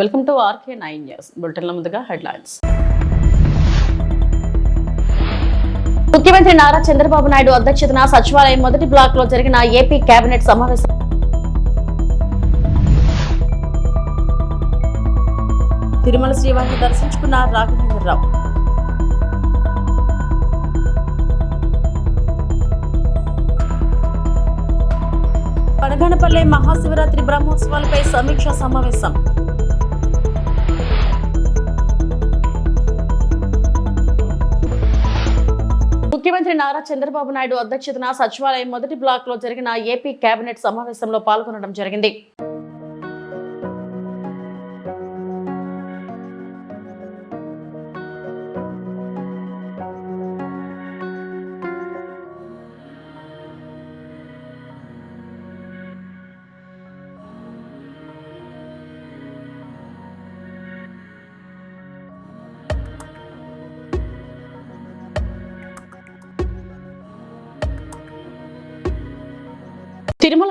Welcome to RK nine news బులెటిన్ల ముందుగా headlines. ముఖ్యమంత్రి నారా చంద్రబాబు నాయుడు అధ్యక్షతన సచివాలయం మొదటి బ్లాక్లో జరిగిన ఏపీ కేబినెట్ సమావేశం. తిరుమల శ్రీవారిని దర్శించుకున్న రాఘవేంద్రరావు పడగనపల్లె మహాశివరాత్రి బ్రహ్మోత్సవాలపై సమీక్షా సమావేశం. ముఖ్యమంత్రి నారా చంద్రబాబు నాయుడు అధ్యక్షతన సచివాలయం మొదటి బ్లాక్లో జరిగిన ఏపీ కేబినెట్ సమావేశంలో పాల్గొనడం జరిగింది.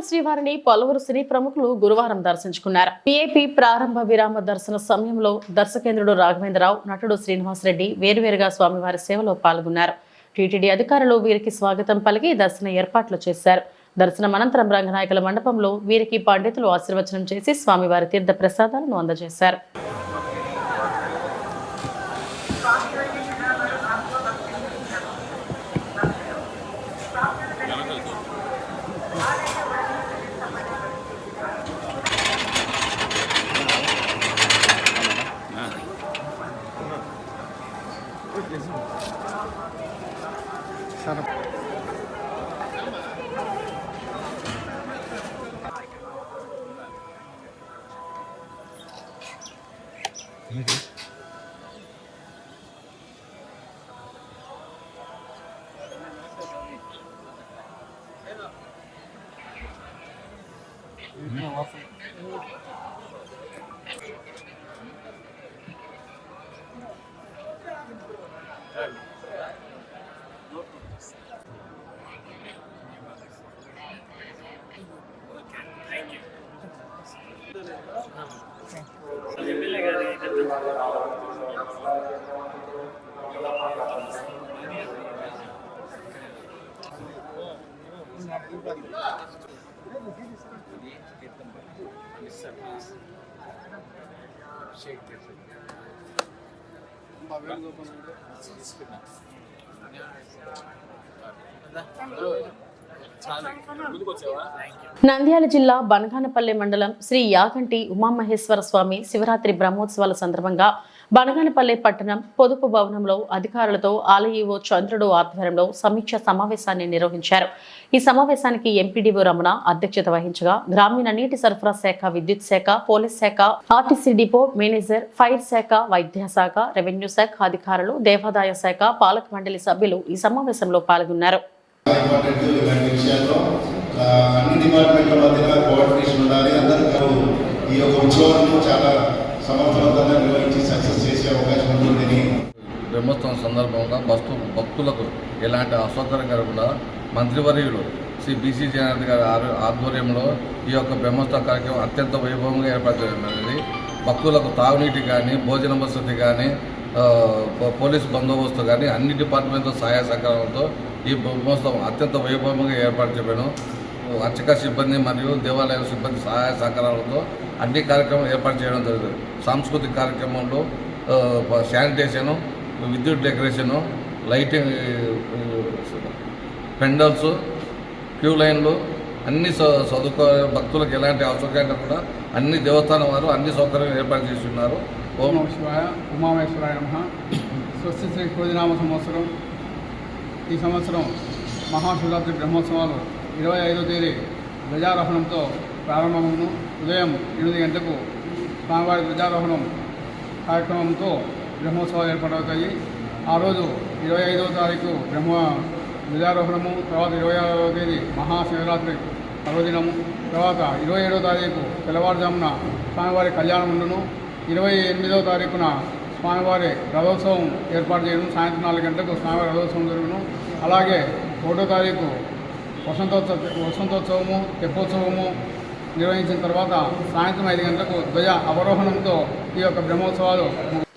తిరుమల శ్రీవారిని పలువురు సినీ ప్రముఖులు గురువారం దర్శించుకున్నారు. పిఏపి ప్రారంభ విరామ దర్శన సమయంలో దర్శకేంద్రుడు రాఘవేంద్రరావు నటుడు శ్రీనివాసరెడ్డి వేరువేరుగా స్వామివారి సేవలో పాల్గొన్నారు. టీటీడీ అధికారులు వీరికి స్వాగతం పలికి దర్శన ఏర్పాట్లు చేశారు. దర్శనం అనంతరం రంగనాయకుల మండపంలో వీరికి పండితులు ఆశీర్వచనం చేసి స్వామివారి తీర్థ ప్రసాదాలను అందజేశారు. Thank you. నంద్యాల జిల్లా బనగానపల్లి మండలం శ్రీ యాగంటి ఉమామహేశ్వర స్వామి శివరాత్రి బ్రహ్మోత్సవాల సందర్భంగా బనగానపల్లె పట్టణం పొదుపు భవనంలో అధికారులతో ఆలయీఓ చంద్రుడు ఆధ్వర్యంలో సమీక్ష సమావేశాన్ని నిర్వహించారు. ఈ సమావేశానికి ఎంపీడీఓ రమణ అధ్యక్షత వహించగా గ్రామీణ నీటి సరఫరా శాఖ విద్యుత్ శాఖ పోలీస్ శాఖ ఆర్టీసీ డిపో మేనేజర్ ఫైర్ శాఖ వైద్య శాఖ రెవెన్యూ శాఖ అధికారులు దేవాదాయ శాఖ పాలక మండలి సభ్యులు ఈ సమావేశంలో పాల్గొన్నారు. అన్ని డిపార్ట్మెంట్ల కోఆర్డినేషన్ ఉండాలి. అందరూ ఈ యొక్క ఉత్సవాలను చాలా సమర్థవంతంగా నిర్వహించి బ్రహ్మోత్సవం సందర్భంగా భక్తు భక్తులకు ఎలాంటి అసౌకర్యం కలగకుండా మంత్రివర్యులు శ్రీ బీసీ జగన్నాథ్ గారి ఆధ్వర్యంలో ఈ యొక్క బ్రహ్మోత్సవ కార్యక్రమం అత్యంత వైభవంగా ఏర్పడుతున్నది భక్తులకు తాగునీటి కానీ భోజన వసతి కానీ పోలీస్ బందోబస్తు కానీ అన్ని డిపార్ట్మెంట్తో సహాయ సహకారంతో ఈ బ్రహ్మోత్సవం అత్యంత వైభవంగా ఏర్పాటు చేయడం అర్చక సిబ్బంది మరియు దేవాలయ సిబ్బంది సహాయ సహకారాలతో అన్ని కార్యక్రమాలు ఏర్పాటు చేయడం జరుగుతుంది సాంస్కృతిక కార్యక్రమంలో శానిటేషను విద్యుత్ డెకరేషను లైటింగ్ పెండల్స్ క్యూ లైన్లు అన్ని సౌ- భక్తులకు ఎలాంటి అవసరం కూడా అన్ని దేవస్థానం వారు అన్ని సౌకర్యాలు ఏర్పాటు చేసి ఉన్నారు ఓం శివాయ ఉమామేశ్వరాయ నమ. స్వస్తి శ్రీ కోదినామ సంవత్సరం. ఈ సంవత్సరం మహాశివరాత్రి బ్రహ్మోత్సవాలు ఇరవై ఐదో తేదీ ధ్వజారోహణంతో ప్రారంభమును ఉదయం ఎనిమిది గంటలకు స్వామివారి ధ్వజారోహణం కార్యక్రమంతో బ్రహ్మోత్సవాలు ఏర్పాటవుతాయి. ఆ రోజు ఇరవై ఐదవ తారీఖు బ్రహ్మ ధ్వజారోహణము తర్వాత ఇరవై ఆరవ తేదీ మహాశివరాత్రి పర్వదినము తర్వాత ఇరవై ఏడవ తారీఖు తెల్లవారుజామున స్వామివారి కళ్యాణం ఉండును ఇరవై ఎనిమిదవ తారీఖున స్వామివారి రథోత్సవం ఏర్పాటు చేయడం సాయంత్రం నాలుగు గంటలకు స్వామివారి రథోత్సవం జరుగును. అలాగే ఒకటో తారీఖు వసంతోత్సవ వసంతోత్సవము తెప్పోత్సవము నిర్వహించిన తర్వాత సాయంత్రం ఐదు గంటలకు ధ్వజ అవరోహణంతో ఈ యొక్క బ్రహ్మోత్సవాలు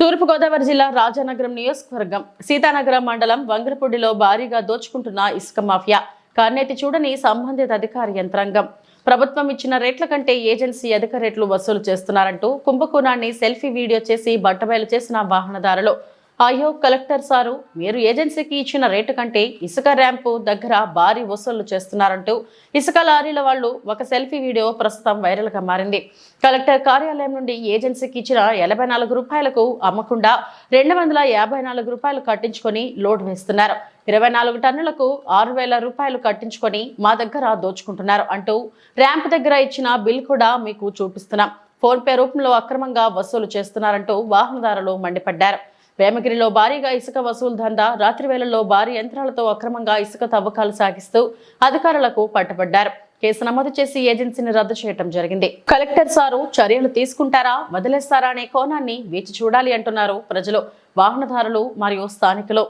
తూర్పుగోదావరి జిల్లా రాజానగరం నియోజకవర్గం సీతానగరం మండలం వంగరపూడిలో భారీగా దోచుకుంటున్న ఇసుక మాఫియా కన్నెత్తి చూడని సంబంధిత అధికార యంత్రాంగం. ప్రభుత్వం ఇచ్చిన రేట్ల కంటే ఏజెన్సీ అధిక రేట్లు వసూలు చేస్తున్నారంటూ కుంభకోణాన్ని సెల్ఫీ వీడియో చేసి బట్టబయలు చేసిన వాహనదారులు అయ్యో కలెక్టర్ సారు మీరు ఏజెన్సీకి ఇచ్చిన రేటు కంటే ఇసుక ర్యాంపు దగ్గర భారీ వసూళ్ళు చేస్తున్నారంటూ ఇసుక లారీల వాళ్ళు ఒక సెల్ఫీ వీడియో ప్రస్తుతం వైరల్గా మారింది. కలెక్టర్ కార్యాలయం నుండి ఏజెన్సీకి ఇచ్చిన ఎనభై నాలుగు రూపాయలకు అమ్మకుండా రెండు వందల యాభై నాలుగు రూపాయలు కట్టించుకొని లోడ్ వేస్తున్నారు. ఇరవై నాలుగు టన్నులకు ఆరు వేల రూపాయలు కట్టించుకొని మా దగ్గర దోచుకుంటున్నారు అంటూ ర్యాంప్ దగ్గర ఇచ్చిన బిల్ కూడా మీకు చూపిస్తున్నాం. ఫోన్పే రూపంలో అక్రమంగా వసూలు చేస్తున్నారంటూ వాహనదారులు మండిపడ్డారు. వేమగిరిలో భారీగా ఇసుక వసూలు దందా రాత్రి వేళల్లో భారీ యంత్రాలతో అక్రమంగా ఇసుక తవ్వకాలు సాగిస్తూ అధికారులకు పట్టుబడ్డారు. కేసు నమోదు చేసి ఏజెన్సీని రద్దు చేయడం జరిగింది. కలెక్టర్ సారు చర్యలు తీసుకుంటారా వదిలేస్తారా అనే కోణాన్ని వేచి చూడాలి అంటున్నారు ప్రజలు వాహనదారులు మరియు స్థానికులు.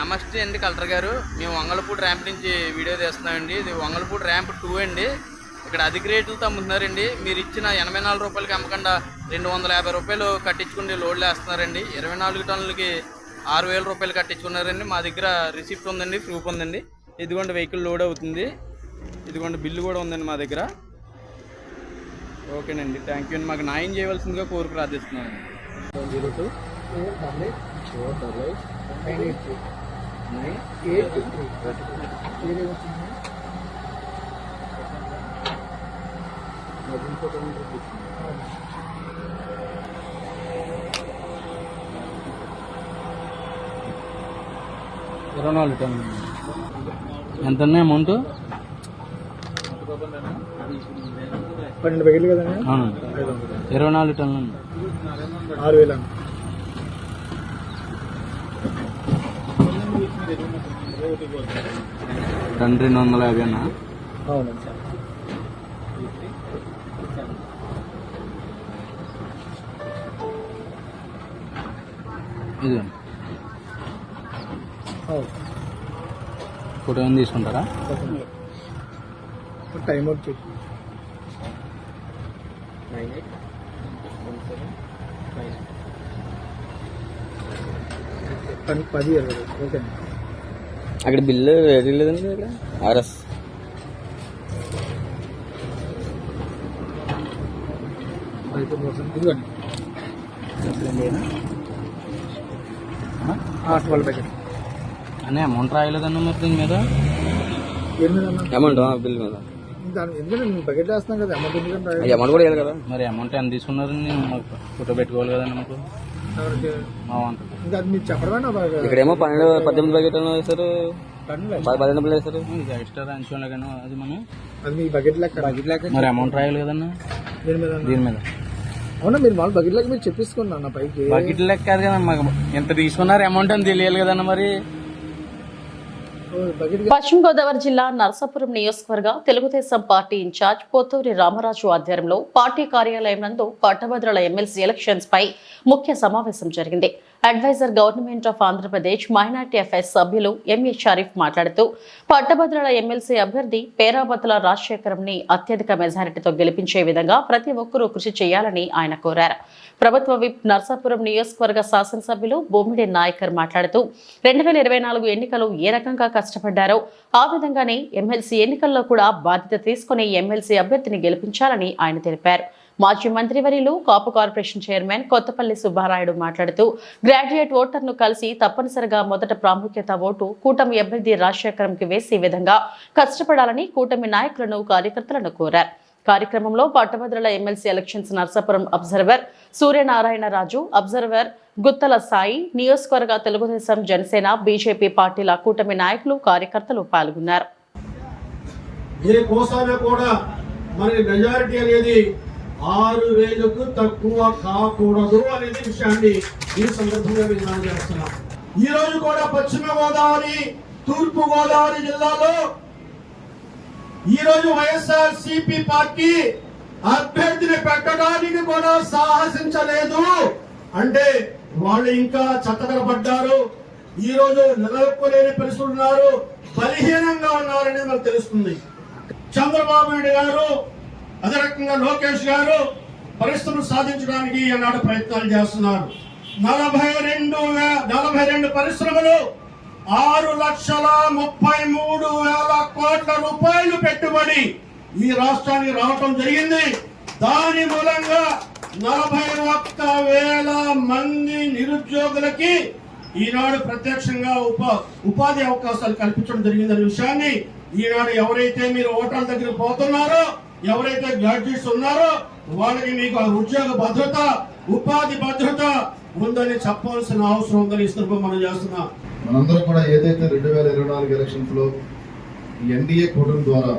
నమస్తే అండి కలెక్టర్ గారు. మేము వంగలపూడి ర్యాంప్ నుంచి వీడియో తీస్తున్నామండి. ఇది వంగలపూడి ర్యాంప్ టూ అండి. ఇక్కడ అధిక రేట్లతో అమ్ముతున్నారండి మీరు ఇచ్చిన ఎనభై నాలుగు రూపాయలకి అమ్మకుండా రెండు వందల యాభై రూపాయలు కట్టించుకుని లోడ్లు వేస్తున్నారండి ఇరవై నాలుగు టన్నులకి ఆరు వేల రూపాయలు కట్టించుకున్నారండి. మా దగ్గర రిసిప్ట్ ఉందండి ప్రూఫ్ ఉందండి. ఇదిగోండి వెహికల్ లోడ్ అవుతుంది. ఇదిగోండి బిల్లు కూడా ఉందండి మా దగ్గర. ఓకేనండి థ్యాంక్ యూ అండి. మాకు న్యాయం చేయవలసిందిగా కోరిక ప్రార్థిస్తున్నాను ఇరవై నాలుగు టన్నులు. ఎంత ఉన్నాయి అమౌంట్ పన్నెండు బకెట్లు కదండి ఇరవై నాలుగు టన్నులు. ఆరు వేల టన్ రెండు వందల యాభై అన్న? అవునండి. ఇది ఫోటో ఏమైనా తీసుకుంటారా? టైం వచ్చి పది పది ఇరవై. ఓకే. అండి అక్కడ బిల్లు రెడీ లేదండి ఇక్కడ? ఆర్ఎస్ ట్వెల్వ్ బకెట్ అనే అమౌంట్ రాయలేదన్న మరి దీని మీద? అమౌంట్ బిల్ మీద? దాని ఎందుకంటే నేను బకెట్ వేస్తున్నాం కదా అమౌంట్ ఎందుకంటే అమౌంట్ కూడా కదా. మరి అమౌంట్ ఎంత తీసుకున్నారని మాకు ఫోటో పెట్టుకోవాలి కదండి మాకు. ఇంకా అది మీరు చెప్పడమేనా ఇక్కడేమో పన్నెండు పద్దెనిమిది ప్యాకెట్లు వేస్తారు పదిహేను వేస్తారు ఇది ఎక్స్ట్రా అది మనం. అది మీ బకెట్ లెక్క. బకెట్ లెక్క మరి అమౌంట్ రాయాలి కదన్నా దీని మీద. దీని మీద. అవునా మీరు మామూలు బకెట్ లెక్క మీరు చెప్పేసుకున్నా అన్న పైకి. బకెట్ లెక్క కాదు కదా మాకు ఎంత తీసుకున్నారు అమౌంట్ అని తెలియాలి కదన్న మరి. పశ్చిమ గోదావరి జిల్లా నరసాపురం నియోజకవర్గ తెలుగుదేశం పార్టీ ఇన్ఛార్జ్ పోతూరి రామరాజు ఆధ్వర్యంలో పార్టీ కార్యాలయం నందు పట్టభద్రుల ఎమ్మెల్సీ ఎలక్షన్స్ పై ముఖ్య సమావేశం జరిగింది. Advisor government of Andhra Pradesh minority affairs సభ్యులు ఎంఏ షరీఫ్ మాట్లాడుతూ పట్టభద్రుల ఎమ్మెల్సీ అభ్యర్థి పేరాబత్తుల రాజశేఖరంని అత్యధిక మెజారిటీతో గెలిపించే విధంగా ప్రతి ఒక్కరూ కృషి చేయాలని ఆయన కోరారు. ప్రభుత్వ విప్ నర్సాపురం నియోజకవర్గ శాసనసభ్యులు బొమ్మిడి నాయకర్ మాట్లాడుతూ రెండు వేల ఇరవై నాలుగు ఎన్నికలు ఏ రకంగా కష్టపడ్డారో ఆ విధంగానే ఎమ్మెల్సీ ఎన్నికల్లో కూడా బాధ్యత తీసుకుని ఎమ్మెల్సీ అభ్యర్థిని గెలిపించాలని ఆయన తెలిపారు. మాజీ మంత్రివర్యులు కాపు కార్పొరేషన్ చైర్మన్ కొత్తపల్లి సుబ్బారాయుడు మాట్లాడుతూ గ్రాడ్యుయేట్ ఓటర్ను కలిసి తప్పనిసరిగా మొదట ప్రాముఖ్యత ఓటు కూటమి అభ్యర్థి రాజశేఖరంకి వేసే విధంగా కష్టపడాలని కూటమి నాయకులను కార్యకర్తలను కోరారు. కార్యక్రమంలో పట్టభద్రుల MLC elections Narsapuram observer Suryanarayanaraju observer Guttala Sai నియోజకవర్గ తెలుగుదేశం జనసేన బీజేపీ పార్టీల కూటమి నాయకులు కార్యకర్తలు పాల్గొన్నారు. ఏ కోసాలో కూడా మరి మెజారిటీ అనేది ఆరు వేలకు తక్కువ కాకూడదు అనే విషయాన్ని ఈ సందర్భంగా విధానం చేస్తున్నాం. ఈ రోజు కూడా పశ్చిమ గోదావరి తూర్పు గోదావరి జిల్లాలో ఈ రోజు వైఎస్ఆర్ సిపి పార్టీ అభ్యర్థిని పెట్టడానికి కూడా సాహసించలేదు. అంటే వాళ్ళు ఇంకా చట్టబడ్డారు ఈ రోజు నిలదొక్కలేని పరిస్థితులు ఉన్నారు. బలహీనంగా ఉన్నారని మనకు తెలుస్తుంది. చంద్రబాబు నాయుడు గారు అదే రకంగా లోకేష్ గారు పరిశ్రమలు సాధించడానికి ఈనాడు ప్రయత్నాలు చేస్తున్నారు. నలభై రెండు నలభై రెండు పరిశ్రమలు ఆరు లక్షల ముప్పై మూడు వేల కోట్ల రూపాయలు పెట్టుబడి ఈ రాష్ట్రానికి రావటం జరిగింది. దాని మూలంగా నలభై ఒక్క వేల మంది నిరుద్యోగులకి ఈనాడు ప్రత్యక్షంగా ఉప ఉపాధి అవకాశాలు కల్పించడం జరిగిందనే విషయాన్ని ఈనాడు ఎవరైతే మీరు ఓటర్ల దగ్గర పోతున్నారో ఎవరైతే గ్రాడ్యుయేట్స్ ఉన్నారో వాళ్ళకి మీకు ఉద్యోగ భద్రత ఉపాధి భద్రత ఉందని చెప్పాల్సిన అవసరం ఉందని మనం చేస్తున్నాం. మనందరూ కూడా ఏదైతే రెండు వేల ఇరవై నాలుగు ఎలక్షన్స్లో ఎన్డీఏ కూటమి ద్వారా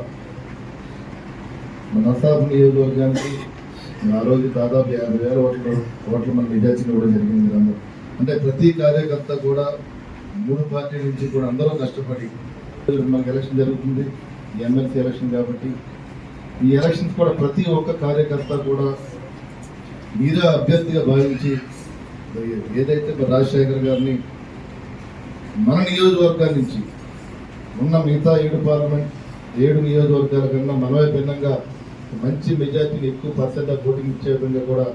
మన నియోజకవర్గానికి ఆ రోజు దాదాపు యాభై వేల ఓట్లు ఓట్లు మన మెజార్టీని ఇవ్వడం జరిగింది అందరూ అంటే ప్రతి కార్యకర్త కూడా మూడు పార్టీల నుంచి కూడా అందరూ కష్టపడి మనకి ఎలక్షన్ జరుగుతుంది ఎమ్మెల్సీ ఎలక్షన్ కాబట్టి ఈ ఎలక్షన్స్ కూడా ప్రతి ఒక్క కార్యకర్త కూడా మీరే అభ్యర్థిగా భావించి ఏదైతే మరి రాజశేఖర్ గారిని మన నియోజకవర్గాల నుంచి ఉన్న మిగతా ఏడు పార్లమెంట్ ఏడు నియోజకవర్గాల కన్నా మనమే భిన్నంగా మంచి మెజార్టీని ఎక్కువ పర్సెంట్ ఓటింగ్ ఇచ్చే విధంగా కూడా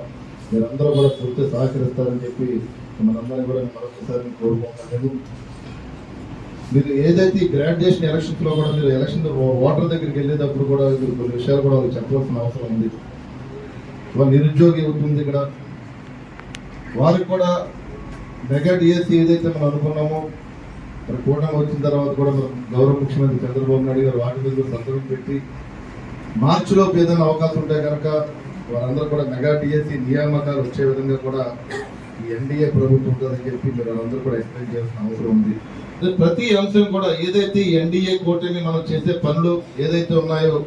మీరందరూ కూడా పూర్తి సహకరిస్తారని చెప్పి మనందరం కూడా మరొకసారి కోరుకుంటున్నాను. మీరు ఏదైతే ఈ గ్రాడ్యుయేషన్ ఎలక్షన్స్లో కూడా మీరు ఎలక్షన్ ఓటర్ దగ్గరికి వెళ్ళేటప్పుడు కూడా మీరు కొన్ని విషయాలు కూడా చెప్పవలసిన అవసరం ఉంది. వాళ్ళ నిరుద్యోగి అవుతుంది ఇక్కడ. వారికి కూడా మెగా డిఎస్సి ఏదైతే మనం అనుకున్నామో మరి కూటమి వచ్చిన తర్వాత కూడా గౌరవ ముఖ్యమంత్రి చంద్రబాబు నాయుడు గారు వాటి మీద కూడా సంతకం పెట్టి మార్చిలో ఏదైనా అవకాశం ఉంటే కనుక వారందరూ కూడా మెగా డిఎస్సి నియామకాలు వచ్చే విధంగా కూడా ఈ ఎన్డీఏ ప్రభుత్వం ఉంటుందని చెప్పి మీరు అందరూ కూడా ఎక్స్ప్లెయిన్ చేయాల్సిన అవసరం ఉంది. ప్రతి అంశం కూడా ఏదైతే ఎన్డీఏ కూటమి మనం చేసే పనులు ఏదైతే ఉన్నాయో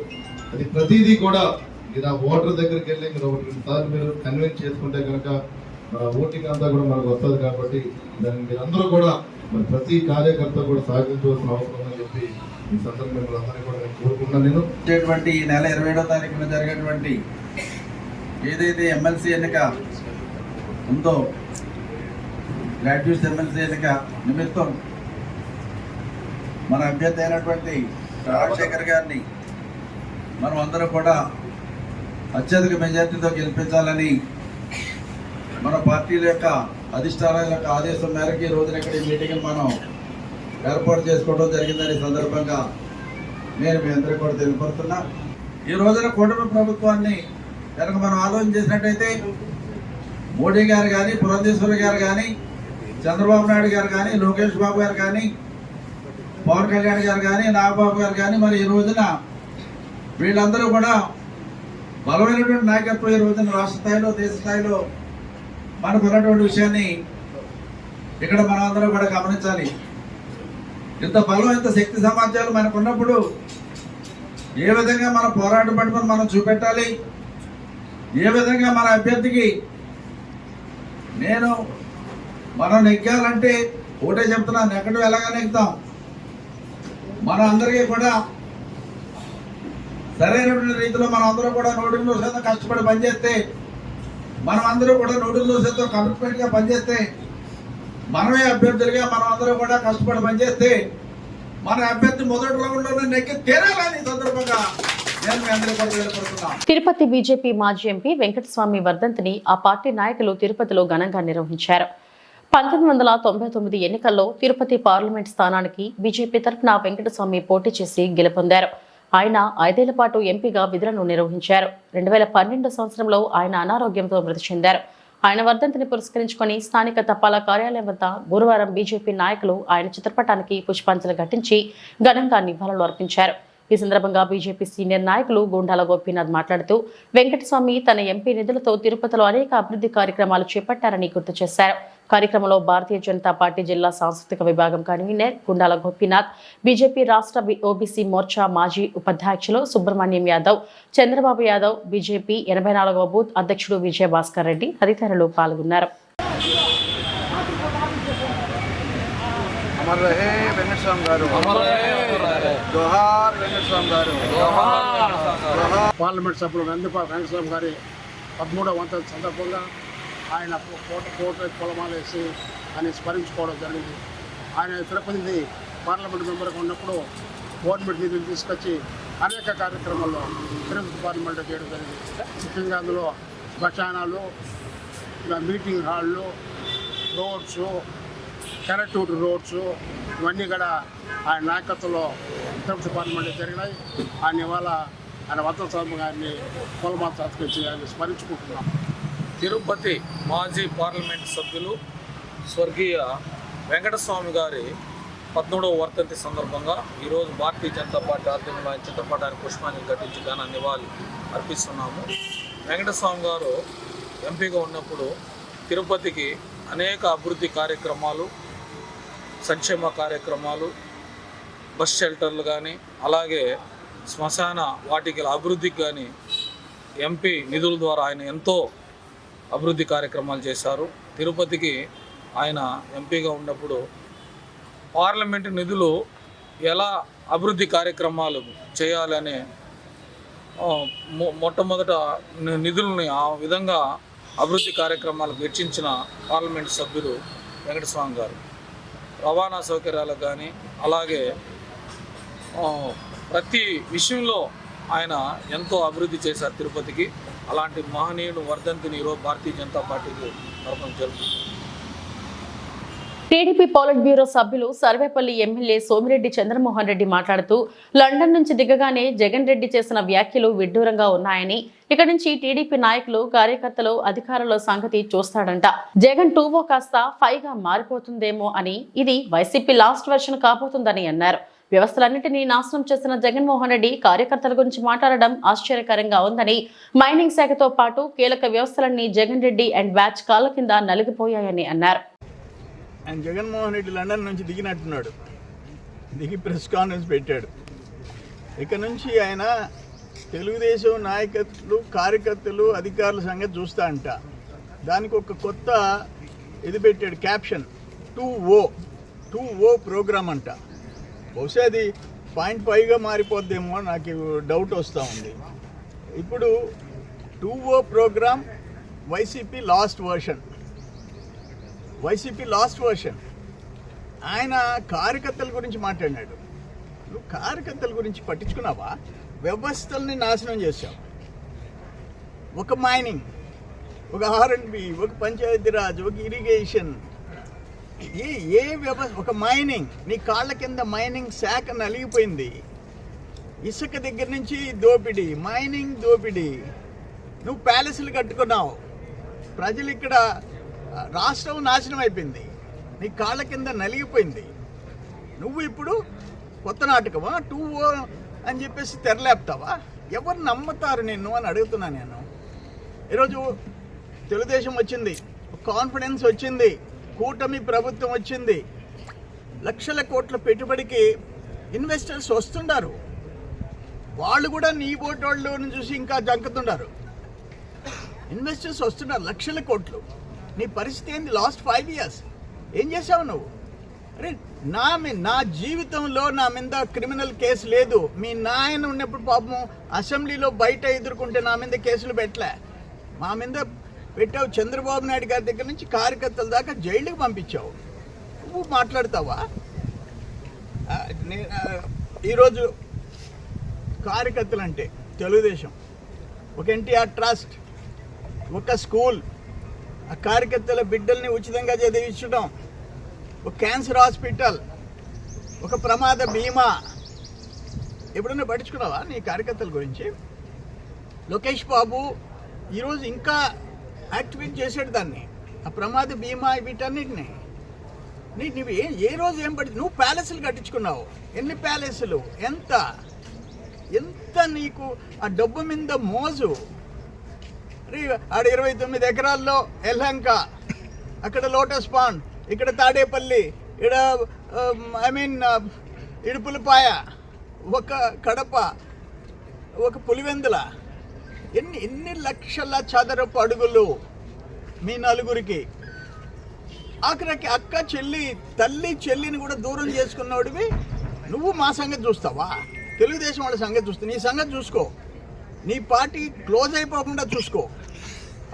అది ప్రతిదీ కూడా మీరు ఆ ఓటర్ దగ్గరికి వెళ్ళి మీరు ఒకటి రెండు సార్లు మీరు కన్విన్స్ చేసుకుంటే కనుక ఓటింగ్ అంతా కూడా మనకు వస్తుంది కాబట్టి దాన్ని మీరందరూ అందరూ కూడా మరి ప్రతి కార్యకర్త కూడా సహకరించవలసిన అవసరం ఉందని చెప్పి ఈ సందర్భంగా మిమ్మల్ని అందరినీ కూడా నేను కోరుకున్నాను నేను వచ్చేటువంటి ఈ నెల ఇరవై ఏడో తారీఖున జరిగేటువంటి ఏదైతే ఎమ్మెల్సీ ఎన్నిక ఉందో గ్రాడ్యుయేట్స్ ఎమ్మెల్సీ ఎన్నిక నిమిత్తం మన అభ్యర్థి అయినటువంటి రాజశేఖర్ గారిని మనం అందరం కూడా అత్యధిక మెజార్టీతో గెలిపించాలని మన పార్టీల యొక్క అధిష్టానాల యొక్క ఆదేశం మేరకు ఈ రోజున ఇక్కడ ఈ మీటింగ్ మనం ఏర్పాటు చేసుకోవడం జరిగిందని సందర్భంగా నేను మీ అందరికీ కూడా తెలియపడుతున్నా ఈ రోజున కూటమి ప్రభుత్వాన్ని కనుక మనం ఆలోచన చేసినట్టయితే మోడీ గారు కానీ పురంధేశ్వరి గారు కానీ చంద్రబాబు నాయుడు గారు కానీ లోకేష్ బాబు గారు కానీ పవన్ కళ్యాణ్ గారు కానీ నాగబాబు గారు కానీ మరి ఈ రోజున వీళ్ళందరూ కూడా బలమైనటువంటి నాయకత్వం ఈ రోజున రాష్ట్ర స్థాయిలో దేశ స్థాయిలో మనకు ఉన్నటువంటి విషయాన్ని ఇక్కడ మనం అందరం కూడా గమనించాలి. ఇంత బలం ఇంత శక్తి సామర్థ్యాలు మనకు ఉన్నప్పుడు ఏ విధంగా మన పోరాటం పట్టుకొని మనం చూపెట్టాలి? ఏ విధంగా మన అభ్యర్థికి నేను మనం నెగ్గాలంటే ఒకటే చెప్తున్నాను ఎక్కడ ఎలాగా నెగ్గుతాం? మన అందరికీ కూడా సరైనటువంటి రీతిలో మనం అందరూ కూడా నూటికి నూరు శాతం కష్టపడి పనిచేస్తే మనం అందరూ కూడా నూటికి నూరు శాతం కమిట్మెంట్గా పనిచేస్తే మనమే అభ్యర్థులుగా మనం అందరూ కూడా కష్టపడి పనిచేస్తే మన అభ్యర్థి మొదటి రౌండ్లోనే నెక్కి తీరాలని సందర్భంగా తిరుపతి బీజేపీ మాజీ ఎంపీ వెంకటస్వామి వర్ధంతిని ఆ పార్టీ నాయకులు తిరుపతిలో ఘనంగా నిర్వహించారు. పంతొమ్మిది వందల తొంభై తొమ్మిది ఎన్నికల్లో తిరుపతి పార్లమెంట్ స్థానానికి బీజేపీ తరఫున వెంకటస్వామి పోటీ చేసి గెలుపొందారు. ఆయన ఐదేళ్ళ పాటు ఎంపీగా విధులను నిర్వహించారు. రెండు వేల పన్నెండు సంవత్సరంలో ఆయన అనారోగ్యంతో మృతి చెందారు. ఆయన వర్ధంతిని పురస్కరించుకొని స్థానిక తపాలా కార్యాలయం వద్ద గురువారం బీజేపీ నాయకులు ఆయన చిత్రపటానికి పుష్పాంజలి ఘటించి ఘనంగా నివాళులు అర్పించారు. ఈ సందర్భంగా బీజేపీ సీనియర్ నాయకులు గుండాల గోపీనాథ్ మాట్లాడుతూ వెంకటస్వామి తన ఎంపీ నిధులతో తిరుపతిలో అనేక అభివృద్ధి కార్యక్రమాలు చేపట్టారని గుర్తు చేశారు. కార్యక్రమంలో భారతీయ జనతా పార్టీ జిల్లా సాంస్కృతిక విభాగం కన్వీనర్ గుండాల గోపీనాథ్ బీజేపీ రాష్ట్ర ఓబీసీ మోర్చా మాజీ ఉపాధ్యక్షులు సుబ్రహ్మణ్యం యాదవ్ చంద్రబాబు యాదవ్ బీజేపీ ఎనభై నాలుగవ బూత్ అధ్యక్షుడు విజయభాస్కర్ రెడ్డి తదితరులు పాల్గొన్నారు. అమర్ రహే వెంకటస్వామి గారు. జోహార్ వెంకటస్వామి గారు. పార్లమెంట్ సభ్యులు నందిపా వెంకటస్వామి గారి పదమూడవ వంత సందర్భంగా ఆయన కోట కోట పొలమాలు వేసి ఆయన స్మరించుకోవడం జరిగింది. ఆయన తిరుపతిని పార్లమెంట్ మెంబర్గా ఉన్నప్పుడు గవర్నమెంట్ నిధులు తీసుకొచ్చి అనేక కార్యక్రమాల్లో తిరుపతి పార్లమెంట్ చేయడం జరిగింది. ముఖ్యంగా అందులో బచానాలు మీటింగ్ హాళ్ళు రోడ్స్ కనెక్టివిటీ రోడ్స్ ఇవన్నీ కూడా ఆయన నాయకత్వంలో తిరుపతి పార్లమెంట్ జరిగినాయి. ఆయన ఇవాళ ఆయన వద్ద స్వామి గారిని కులమాత సత్కరించి ఆయన స్మరించుకుంటున్నాం. తిరుపతి మాజీ పార్లమెంట్ సభ్యులు స్వర్గీయ వెంకటస్వామి గారి పద్మూడవ వర్తంతి సందర్భంగా ఈరోజు భారతీయ జనతా పార్టీ ఆధ్వర్యంలో ఆయన చిత్రపటానికి పుష్పాంజలి ఘటించి ఘన నివాళి అర్పిస్తున్నాము. వెంకటస్వామి గారు ఎంపీగా ఉన్నప్పుడు తిరుపతికి అనేక అభివృద్ధి కార్యక్రమాలు సంక్షేమ కార్యక్రమాలు బస్ షెల్టర్లు కానీ అలాగే శ్మశాన వాటికల అభివృద్ధికి కానీ ఎంపీ నిధుల ద్వారా ఆయన ఎంతో అభివృద్ధి కార్యక్రమాలు చేశారు. తిరుపతికి ఆయన ఎంపీగా ఉన్నప్పుడు పార్లమెంటు నిధులు ఎలా అభివృద్ధి కార్యక్రమాలు చేయాలనే మొ- మొట్టమొదట నిధులని ఆ విధంగా అభివృద్ధి కార్యక్రమాలకు వెచ్చించిన పార్లమెంట్ సభ్యులు వెంకటస్వామి గారు. రవాణా సౌకర్యాలకు కానీ అలాగే ప్రతి విషయంలో ఆయన ఎంతో అభివృద్ధి చేశారు తిరుపతికి. అలాంటి మహనీయుడు వర్ధంతిని ఈరోజు భారతీయ జనతా పార్టీకి తరఫున జరుగుతుంది టీడీపీ పోలిట్ బ్యూరో సభ్యులు సర్వేపల్లి ఎమ్మెల్యే సోమిరెడ్డి చంద్రమోహన్ రెడ్డి మాట్లాడుతూ లండన్ నుంచి దిగగానే జగన్ రెడ్డి చేసిన వ్యాఖ్యలు విడ్డూరంగా ఉన్నాయని ఇక నుంచి టీడీపీ నాయకులు కార్యకర్తలు అధికారుల సంగతి చూస్తాడంట. జగన్ టూవో కాస్త ఫైవ్గా మారిపోతుందేమో అని ఇది వైసీపీ లాస్ట్ వెర్షన్ కాబోతుందని అన్నారు. వ్యవస్థలన్నింటినీ నాశనం చేసిన జగన్మోహన్ రెడ్డి కార్యకర్తల గురించి మాట్లాడడం ఆశ్చర్యకరంగా ఉందని మైనింగ్ శాఖతో పాటు కీలక వ్యవస్థలన్నీ జగన్ రెడ్డి అండ్ బ్యాచ్ కాళ్ళ కింద నలిగిపోయాయని అన్నారు. జగన్మోహన్ రెడ్డి లండన్ నుంచి దిగినట్టున్నాడు. దిగి ప్రెస్ కాన్ఫరెన్స్ పెట్టాడు. ఇక నుంచి ఆయన తెలుగుదేశం నాయకత్వలు కార్యకర్తలు అధికారుల సంగతి చూస్తా అంట. దానికి ఒక కొత్త ఇది పెట్టాడు caption two O two O program అంట. బహుశా అది పాయింట్ ఫైవ్గా మారిపోద్దేమో నాకు డౌట్ వస్తూ ఉంది. ఇప్పుడు two O program YCP last version. YCP last version. ఆయన కార్యకర్తల గురించి మాట్లాడినాడు. నువ్వు కార్యకర్తల గురించి పట్టించుకున్నావా? వ్యవస్థల్ని నాశనం చేశావు. ఒక మైనింగ్ ఒక ఆర్ అండ్ బి ఒక పంచాయతీరాజ్ ఒక ఇరిగేషన్ ఏ ఏ వ్యవస్థ ఒక మైనింగ్ నీ కాళ్ళ కింద మైనింగ్ శాఖ నలిగిపోయింది. ఇసుక దగ్గర నుంచి దోపిడీ మైనింగ్ దోపిడీ. నువ్వు ప్యాలెస్లు కట్టుకున్నావు. ప్రజలు ఇక్కడ రాష్ట్రం నాశనం అయిపోయింది. నీ కాళ్ళ కింద నలిగిపోయింది. నువ్వు ఇప్పుడు కొత్త నాటకమా? టూ ఓ అని చెప్పేసి తెరలేపుతావా ఎవరు నమ్ముతారు నిన్ను అని అడుగుతున్నా నేను. ఈరోజు తెలుగుదేశం వచ్చింది. కాన్ఫిడెన్స్ వచ్చింది. కూటమి ప్రభుత్వం వచ్చింది. లక్షల కోట్ల పెట్టుబడికి ఇన్వెస్టర్స్ వస్తుండారు. వాళ్ళు కూడా నీ ఓటోళ్ళని చూసి ఇంకా జంకుతుండారు. ఇన్వెస్టర్స్ వస్తున్నారు లక్షల కోట్లు. నీ పరిస్థితి ఏంది? Last five years. ఏం చేసావు నువ్వు? అరే నా మీ నా జీవితంలో నా మీద క్రిమినల్ కేసు లేదు. మీ నాయన ఉన్నప్పుడు పాపం అసెంబ్లీలో బయట ఎదుర్కొంటే నా మీద కేసులు పెట్టలే. మా మీద పెట్టావు చంద్రబాబు నాయుడు గారి దగ్గర నుంచి కార్యకర్తల దాకా జైలుకి పంపించావు. నువ్వు మాట్లాడతావా? ఈరోజు కార్యకర్తలు అంటే తెలుగుదేశం ఒక ఎన్టీఆర్ ట్రస్ట్ ఒక స్కూల్ ఆ కార్యకర్తల బిడ్డల్ని ఉచితంగా చదివించడం ఒక క్యాన్సర్ హాస్పిటల్ ఒక ప్రమాద బీమా. ఎప్పుడన్నా పట్టించుకున్నావా నీ కార్యకర్తల గురించి? లోకేష్ బాబు ఈరోజు ఇంకా యాక్టివేట్ చేసాడు దాన్ని. ఆ ప్రమాద బీమా వీటన్నిటిని. నీ నువ్వు ఏ ఏ రోజు ఏం పడింది నువ్వు ప్యాలెస్లు కట్టించుకున్నావు. ఎన్ని ప్యాలెస్లు? ఎంత? ఎంత నీకు ఆ డబ్బు మీద మోజు? అరే, ఆడ ఇరవై తొమ్మిది ఎకరాల్లో ఎల్హంక అక్కడ లోటస్ పాండ్ ఇక్కడ తాడేపల్లి ఇక్కడ ఐ మీన్ ఇడుపులపాయ ఒక కడప ఒక పులివెందుల. ఎన్ని ఎన్ని లక్షల చదరపు అడుగులు మీ నలుగురికి? ఆఖరికి అక్క చెల్లి తల్లి చెల్లిని కూడా దూరం చేసుకున్నవాడివి నువ్వు మా సంగతి చూస్తావా? తెలుగుదేశం వాళ్ళ సంగతి చూస్తా. నీ సంగతి చూసుకో. నీ పార్టీ క్లోజ్ అయిపోకుండా చూసుకో.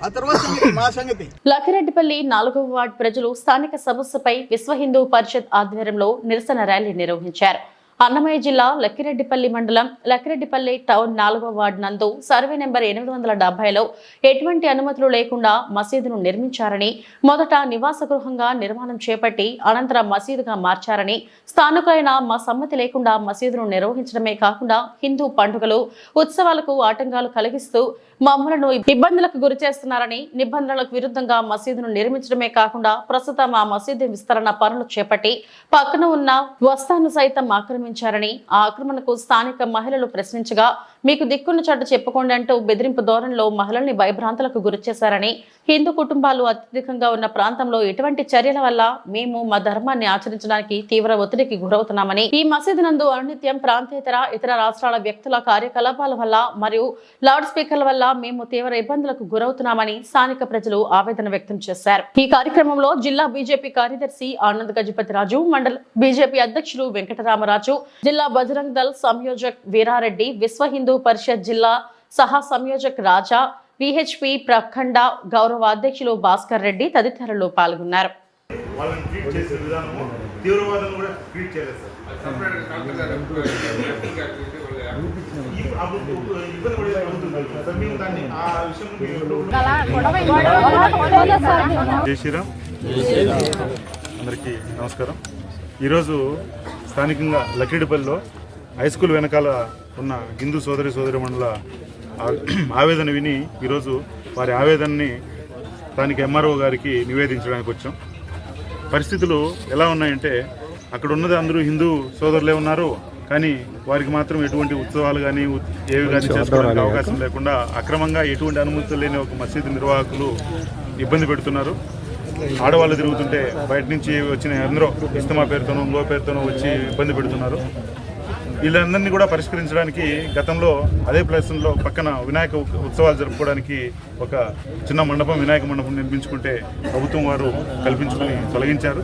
ఆ తర్వాత మా సంగతి. లక్కిరెడ్డిపల్లి నాలుగవ వార్డు ప్రజలు స్థానిక సమస్యపై విశ్వ హిందూ పరిషత్ ఆధ్వర్యంలో నిరసన ర్యాలీ నిర్వహించారు. అన్నమయ్య జిల్లా లక్కిరెడ్డిపల్లి మండలం లక్కిరెడ్డిపల్లి టౌన్ నాలుగో వార్డు నందు సర్వే నెంబర్ ఎనిమిది వందల డెబ్బైలో ఎటువంటి అనుమతులు లేకుండా మసీదును నిర్మించారని మొదట నివాస గృహంగా నిర్మాణం చేపట్టి అనంతరం మసీదుగా మార్చారని స్థానికులైన మా సమ్మతి లేకుండా మసీదును నిర్వహించడమే కాకుండా హిందూ పండుగలు ఉత్సవాలకు ఆటంకాలు కలిగిస్తూ మమ్మలను ఇబ్బందులకు గురి చేస్తున్నారని నిబంధనలకు విరుద్ధంగా మసీదును నిర్మించడమే కాకుండా ప్రస్తుతం ఆ మసీదు విస్తరణ పనులు చేపట్టి పక్కన ఉన్న వస్తాను సైతం ఆక్రమించారని ఆ ఆక్రమణకు స్థానిక మహిళలు ప్రశ్నించగా మీకు దిక్కున్న చోట చెప్పుకోండి అంటూ బెదిరింపు ధోరణిలో మహిళల్ని భయభ్రాంతులకు గురి చేశారని హిందూ కుటుంబాలు అత్యధికంగా ఉన్న ప్రాంతంలో ఎటువంటి చర్యల వల్ల మేము మా ధర్మాన్ని ఆచరించడానికి తీవ్ర ఒత్తిడికి గురవుతున్నామని ఈ మసీదు నందు అనునిత్యం ప్రాంతేతర ఇతర రాష్ట్రాల వ్యక్తుల కార్యకలాపాల వల్ల మరియు లౌడ్ స్పీకర్ల వల్ల మేము తీవ్ర ఇబ్బందులకు గురవుతున్నామని స్థానిక ప్రజలు ఆవేదన వ్యక్తం చేశారు. ఈ కార్యక్రమంలో జిల్లా బీజేపీ కార్యదర్శి ఆనంద్ గజపతి రాజు మండల బీజేపీ అధ్యక్షులు వెంకటరామరాజు జిల్లా బజరంగ్ దళ్ సంయోజక్ వీరారెడ్డి విశ్వ హిందూ పరిషత్ జిల్లా సహా సంయోజక్ రాజా విహెచ్పి ప్రఖండ గౌరవ అధ్యక్షులు భాస్కర్ రెడ్డి తదితరులు పాల్గొన్నారు. ఈ- జై శ్రీరామ్ అందరికీ నమస్కారం. ఈరోజు స్థానికంగా లక్కిడిపల్లిలో హై స్కూల్ వెనకాల ఉన్న హిందూ సోదరి సోదరి మండల ఆవేదన విని ఈరోజు వారి ఆవేదనని స్థానిక ఎంఆర్ఓ గారికి నివేదించడానికి వచ్చాం. పరిస్థితులు ఎలా ఉన్నాయంటే అక్కడ ఉన్నది అందరూ హిందూ సోదరులే ఉన్నారు కానీ వారికి మాత్రం ఎటువంటి ఉత్సవాలు కానీ ఏవి కానీ చేసుకోవడానికి అవకాశం లేకుండా అక్రమంగా ఎటువంటి అనుమతులు లేని ఒక మసీదు నిర్వాహకులు ఇబ్బంది పెడుతున్నారు. ఆడవాళ్ళు తిరుగుతుంటే బయట నుంచి వచ్చిన అందరూ ఇస్తమా పేరుతోనో ఇంకో పేరుతోనో వచ్చి ఇబ్బంది పెడుతున్నారు. వీళ్ళందరినీ కూడా పరిష్కరించడానికి గతంలో అదే ప్లేస్లో పక్కన వినాయక ఉత్సవాలు జరుపుకోవడానికి ఒక చిన్న మండపం వినాయక మండపం నిర్మించుకుంటే ప్రభుత్వం వారు కల్పించుకొని తొలగించారు.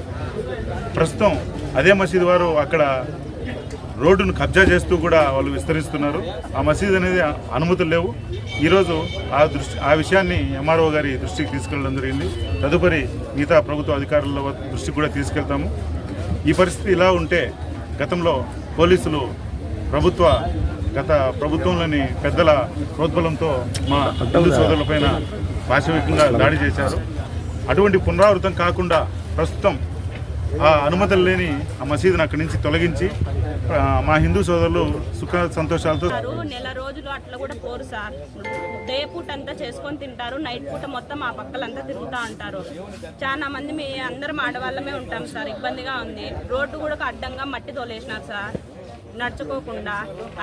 ప్రస్తుతం అదే మసీదు వారు అక్కడ రోడ్డును కబ్జా చేస్తూ కూడా వాళ్ళు విస్తరిస్తున్నారు. ఆ మసీద్ అనేది అనుమతులు లేవు. ఈరోజు ఆ దృష్టి ఆ విషయాన్ని ఎంఆర్ఓ గారి దృష్టికి తీసుకెళ్ళడం జరిగింది. తదుపరి మిగతా ప్రభుత్వ అధికారుల దృష్టికి కూడా తీసుకెళ్తాము. ఈ పరిస్థితి ఇలా ఉంటే గతంలో పోలీసులు ప్రభుత్వ గత ప్రభుత్వంలోని పెద్దల ప్రోద్బలంతో మా హిందూ సోదరులపైన పాశవికంగా దాడి చేశారు. అటువంటి పునరావృతం కాకుండా ప్రస్తుతం ఆ అనుమతులు లేని ఆ మసీదును అక్కడి నుంచి తొలగించి మా హిందూ సోదరులు సుఖ సంతోషాలతో నెల రోజులు అట్లా కూడా పోరు సార్. డే పూట అంతా చేసుకొని తింటారు నైట్ పూట మొత్తం ఆ పక్కలంతా తిరుగుతూ ఉంటారు. చాలా మంది మీ అందరం ఆడవాళ్ళమే ఉంటాం సార్ ఇబ్బందిగా ఉంది. రోడ్డు కూడా అడ్డంగా మట్టి తోలేసినారు సార్. నడుచుకోకుండా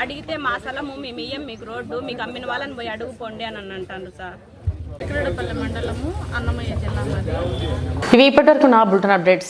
అడిగితే మా స్థలము మేము ఇయ్యం మీకు రోడ్డు మీకు అమ్మిన వాళ్ళని పోయి అడుగుపోండి అని అని అంటారు సార్. మండలము అన్నమయ్య జిల్లా ఇవి ఇప్పటివరకు నా బులెటిన్ అప్డేట్స్.